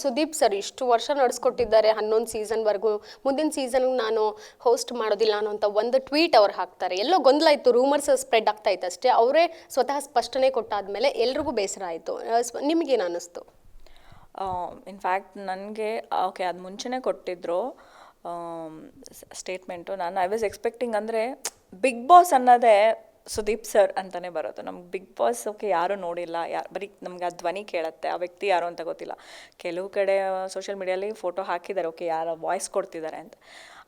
Sudeep sir, ಇಷ್ಟು ವರ್ಷ ನಡೆಸ್ಕೊಟ್ಟಿದ್ದಾರೆ, ಹನ್ನೊಂದು ಸೀಸನ್ವರೆಗೂ ಮುಂದಿನ ಸೀಸನ್ ನಾನು ಹೋಸ್ಟ್ ಮಾಡೋದಿಲ್ಲ ಅನ್ನೋಂಥ ಒಂದು ಟ್ವೀಟ್ ಅವ್ರು ಹಾಕ್ತಾರೆ. ಎಲ್ಲೋ ಗೊಂದಲ ಇತ್ತು ರೂಮರ್ಸ್ ಸ್ಪ್ರೆಡ್ ಆಗ್ತಾ ಇತ್ತು ಅಷ್ಟೇ. ಅವರೇ ಸ್ವತಃ ಸ್ಪಷ್ಟನೆ ಕೊಟ್ಟಾದ್ಮೇಲೆ ಎಲ್ರಿಗೂ ಬೇಸರ ಆಯಿತು. ನಿಮಗೇನು ಅನ್ನಿಸ್ತು? ಇನ್ಫ್ಯಾಕ್ಟ್ ನನಗೆ ಓಕೆ ಅದು ಮುಂಚೆನೇ ಕೊಟ್ಟಿದ್ರು. ಸ್ಟೇಟ್ಮೆಂಟು ನಾನು ಐ ವಾಸ್ ಎಕ್ಸ್ಪೆಕ್ಟಿಂಗ್ ಅಂದರೆ ಬಿಗ್ ಬಾಸ್ ಅನ್ನೋದೇ ಸುದೀಪ್ ಸರ್ ಅಂತಲೇ ಬರೋದು. ನಮ್ಗೆ ಬಿಗ್ ಬಾಸ್ ಓಕೆ, ಯಾರೂ ನೋಡಿಲ್ಲ. ಯಾರು ಬರೀ ನಮ್ಗೆ ಆ ಧ್ವನಿ ಕೇಳುತ್ತೆ. ಆ ವ್ಯಕ್ತಿ ಯಾರು ಅಂತ ಗೊತ್ತಿಲ್ಲ. ಕೆಲವು ಕಡೆ ಸೋಷಿಯಲ್ ಮೀಡಿಯಲ್ಲಿ ಫೋಟೋ ಹಾಕಿದ್ದಾರೆ. ಓಕೆ, ಯಾರ ವಾಯ್ಸ್ ಕೊಡ್ತಿದ್ದಾರೆ ಅಂತ.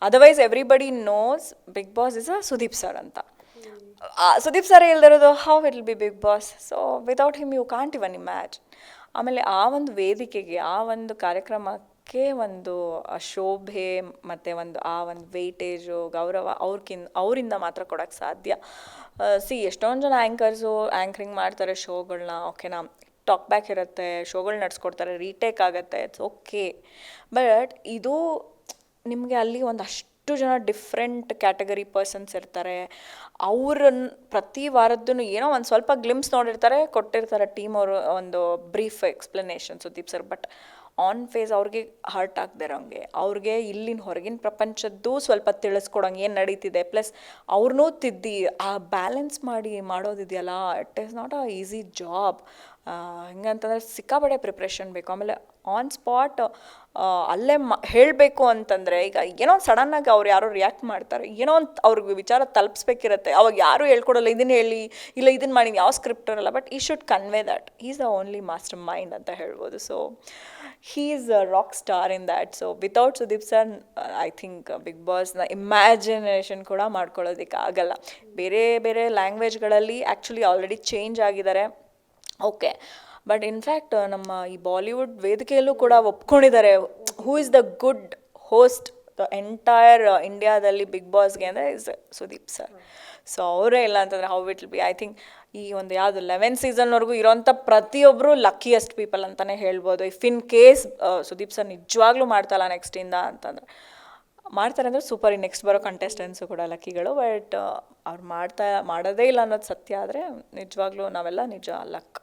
Otherwise everybody knows Bigg Boss is a Sudeep sir ಅಂತ. Sudeep sir ಹೇಳ್ದಿರೋದು how it be Bigg Boss? So without him you can't even imagine ಆಮೇಲೆ ಆ ಒಂದು ವೇದಿಕೆಗೆ, ಆ ಒಂದು ಕಾರ್ಯಕ್ರಮಕ್ಕೆ ಒಂದು ಶೋಭೆ ಮತ್ತು ಒಂದು, ಆ ಒಂದು ವೆಯ್ಟೇಜು ಗೌರವ ಅವ್ರಕ್ಕಿನ್ ಅವರಿಂದ ಮಾತ್ರ ಕೊಡೋಕ್ಕೆ ಸಾಧ್ಯ. ಸಿ ಎಷ್ಟೊಂದು ಜನ ಆ್ಯಂಕರ್ಸು ಆ್ಯಂಕರಿಂಗ್ ಮಾಡ್ತಾರೆ ಶೋಗಳನ್ನ ಓಕೆನಾ ಟಾಕ್ ಬ್ಯಾಕ್ ಇರುತ್ತೆ, ಶೋಗಳು ನಡೆಸ್ಕೊಡ್ತಾರೆ ರೀಟೇಕ್ ಆಗುತ್ತೆ ಇಟ್ಸ್ ಓಕೆ ಬಟ್ ಇದು ನಿಮಗೆ ಅಲ್ಲಿ ಒಂದಷ್ಟು ಜನ ಡಿಫ್ರೆಂಟ್ ಕ್ಯಾಟಗರಿ ಪರ್ಸನ್ಸ್ ಇರ್ತಾರೆ. ಅವ್ರನ್ನ ಪ್ರತಿ ವಾರದ್ದು ಏನೋ ಒಂದು ಸ್ವಲ್ಪ ಗ್ಲಿಮ್ಸ್ ನೋಡಿರ್ತಾರೆ, ಕೊಟ್ಟಿರ್ತಾರೆ ಟೀಮ್ ಅವರು ಒಂದು brief explanation Sudeep sir but on face ಅವ್ರಿಗೆ ಹರ್ಟ್ ಆಗ್ದಿರೋಂಗೆ ಅವ್ರಿಗೆ ಇಲ್ಲಿನ ಹೊರಗಿನ ಪ್ರಪಂಚದ್ದು ಸ್ವಲ್ಪ ತಿಳಿಸ್ಕೊಡೋಂಗೆ ಏನು ನಡೀತಿದೆ. ಪ್ಲಸ್ ಅವ್ರನ್ನೂ ತಿದ್ದಿ, ಆ ಬ್ಯಾಲೆನ್ಸ್ ಮಾಡಿ ಮಾಡೋದಿದೆಯಲ್ಲ it is not a easy job ಹಿಂಗಂತಂದ್ರೆ ಸಿಕ್ಕಾಪಟ್ಟೆ ಪ್ರಿಪ್ರೇಷನ್ ಬೇಕು. ಆಮೇಲೆ ಆನ್ ಸ್ಪಾಟ್ ಅಲ್ಲೇ ಮ, ಹೇಳಬೇಕು ಅಂತಂದರೆ ಈಗ ಏನೋ ಒಂದು ಸಡನ್ನಾಗಿ ಅವ್ರು ಯಾರೋ ರಿಯಾಕ್ಟ್ ಮಾಡ್ತಾರೆ. ಏನೋ ಒಂದು ಅವ್ರಿಗೆ ವಿಚಾರ ತಲುಪಿಸ್ಬೇಕಿರುತ್ತೆ. ಅವಾಗ ಯಾರೂ ಹೇಳ್ಕೊಡಲ್ಲ ಇದನ್ನು ಹೇಳಿ, ಇಲ್ಲ ಇದನ್ನು ಮಾಡಿ ಯಾವ ಸ್ಕ್ರಿಪ್ಟ್ ಇರಲ್ಲ but he should convey that is the only mastermind ಅಂತ ಹೇಳ್ಬೋದು. So he is a rock star in that so without Sudeep sir I think Bigg ಬಾಸ್ನ imagination ಕೂಡ ಮಾಡ್ಕೊಳ್ಳೋದಕ್ಕೆ ಆಗಲ್ಲ. ಬೇರೆ ಬೇರೆ ಲ್ಯಾಂಗ್ವೇಜ್ಗಳಲ್ಲಿ ಆ್ಯಕ್ಚುಲಿ ಆಲ್ರೆಡಿ ಚೇಂಜ್ ಆಗಿದ್ದಾರೆ. ಓಕೆ ಬಟ್ ಇನ್ಫ್ಯಾಕ್ಟ್ ನಮ್ಮ ಈ ಬಾಲಿವುಡ್ ವೇದಿಕೆಯಲ್ಲೂ ಕೂಡ ಒಪ್ಕೊಂಡಿದ್ದಾರೆ. Who is the good host the entire ಇಂಡಿಯಾದಲ್ಲಿ ಬಿಗ್ ಬಾಸ್ಗೆ ಅಂದರೆ ಇಸ್ ಸುದೀಪ್ ಸರ್ ಸೊ ಅವರೇ ಇಲ್ಲ ಅಂತಂದರೆ how with be I think ಈ ಒಂದು ಯಾವುದು ಲೆವೆನ್ ಸೀಸನ್ವರೆಗೂ ಇರೋಂಥ ಪ್ರತಿಯೊಬ್ಬರು ಲಕ್ಕಿಯೆಸ್ಟ್ ಪೀಪಲ್ ಅಂತಲೇ ಹೇಳ್ಬೋದು. If in case Sudeep sir ನಿಜವಾಗ್ಲೂ ಮಾಡ್ತಲ್ಲ ನೆಕ್ಸ್ಟಿಂದ ಅಂತಂದರೆ. ಮಾಡ್ತಾರೆ ಅಂದರೆ ಸೂಪರ್ ಈ ನೆಕ್ಸ್ಟ್ ಬರೋ ಕಂಟೆಸ್ಟೆನ್ಸು ಕೂಡ ಲಕ್ಕಿಗಳು ಬಟ್ ಅವ್ರು ಮಾಡ್ತಾ, ಮಾಡೋದೇ ಇಲ್ಲ ಅನ್ನೋದು ಸತ್ಯ ಆದರೆ ನಿಜವಾಗ್ಲೂ ನಾವೆಲ್ಲ ನಿಜ ಲಕ್